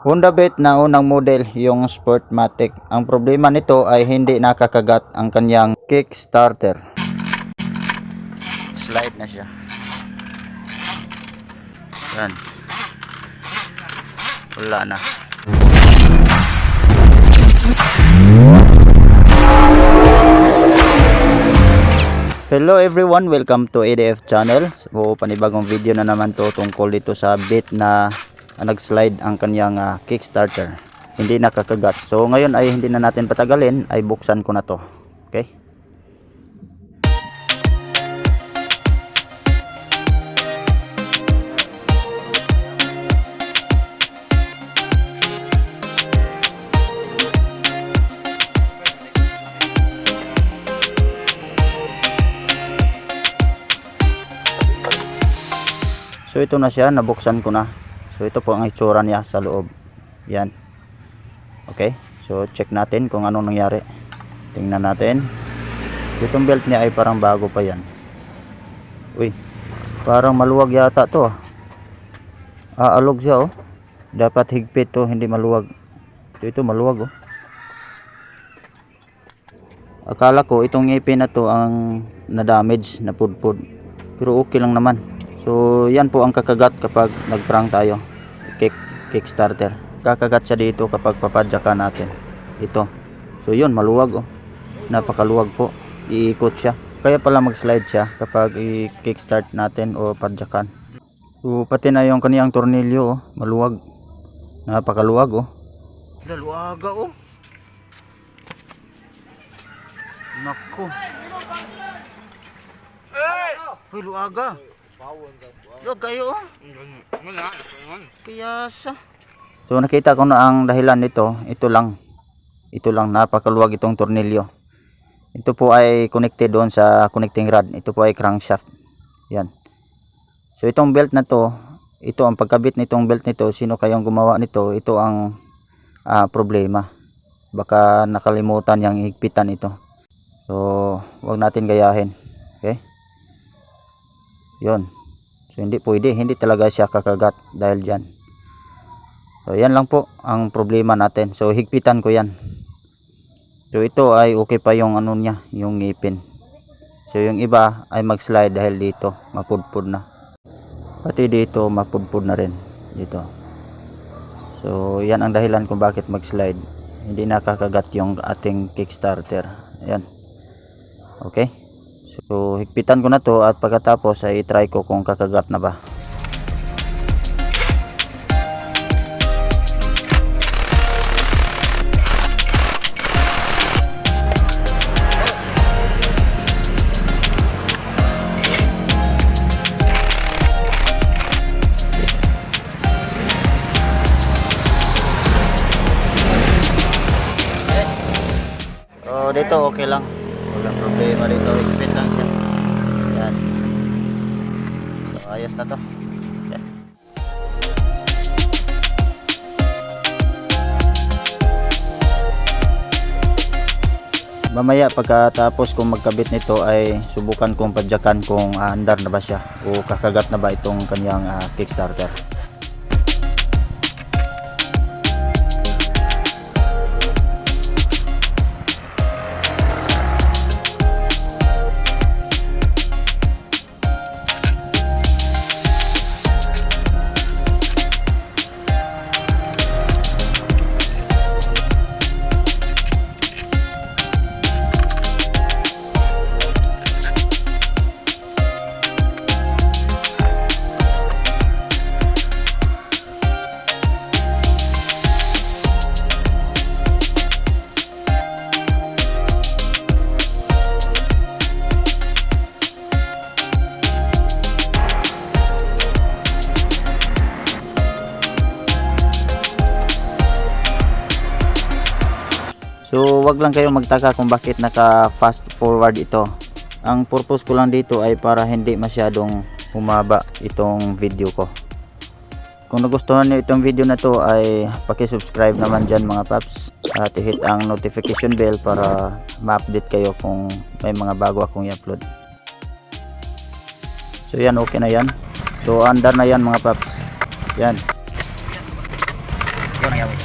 Honda Beat na unang model yung Sportmatic. Ang problema nito ay hindi nakakagat ang kanyang kickstarter. Slide na siya. Yan. Wala na. Hello everyone, welcome to ADF channel. So panibagong video na naman to tungkol dito sa bit na ah, nag-slide ang kanyang ah, Kickstarter. Hindi nakakagat. So ngayon ay hindi na natin patagalin, ay buksan ko na to. Okay? So ito na siya, nabuksan ko na. So ito po ang itsura niya sa loob. Yan. Okay? So check natin kung anong nangyari. Tingnan natin. Itong belt niya ay parang bago pa yan. Uy, parang maluwag yata to ah. Aalog siya oh. Dapat higpit to, hindi maluwag. Ito, ito maluwag oh. Akala ko itong ngipin na to ang na-damage, na pudpud. Pero okay lang naman. So, yan po ang kakagat kapag nag-crank tayo. Kick, kickstarter. Kakagat siya dito kapag papadyakan natin. Ito. So, yun, maluwag oh. Napakaluwag po. Iikot siya. Kaya pala mag-slide siya kapag i-kickstart natin o padyakan. So, pati na yung kaniyang tornilyo oh. Maluwag. Napakaluwag oh. Daluaga oh. Nako. Uy, luaga. Luwag kayo oh. Kaya sa. So nakita ko na ang dahilan nito, ito lang. Ito lang napakaluwag itong tornilyo. Ito po ay connected doon sa connecting rod. Ito po ay crankshaft. Yan. So itong belt na to, ito ang pagkabit nitong belt nito, sino kayong gumawa nito, ito ang ah, problema. Baka nakalimutan yung higpitan ito. So, wag natin gayahin. 'Yon. So hindi pwede, hindi talaga siya kakagat dahil diyan. So yan lang po ang problema natin. So higpitan ko 'yan. So ito ay okay pa yung ano niya, yung ngipin. So yung iba ay mag-slide dahil dito, mapudpud na. Pati dito mapudpud na rin dito. So yan ang dahilan kung bakit mag-slide. Hindi nakakagat yung ating Kickstarter. Ayan. Okay? So, higpitan ko na to at pagkatapos ay try ko kung kakagat na ba. So, dito okay lang. Walang problema dito. Higpit lang siya. Yan. So, ayos na to. Mamaya pagkatapos kung magkabit nito ay subukan kong padyakan kung aandar na ba siya o kakagat na ba itong kanyang ah, kickstarter. So, wag lang kayo magtaka kung bakit naka fast forward ito. Ang purpose ko lang dito ay para hindi masyadong humaba itong video ko. Kung nagustuhan niyo itong video na to ay paki-subscribe naman dyan mga paps at i-hit ang notification bell para ma-update kayo kung may mga bago akong i-upload. So yan okay na yan. So andar na yan mga paps. Yan. Yan. mangyawis.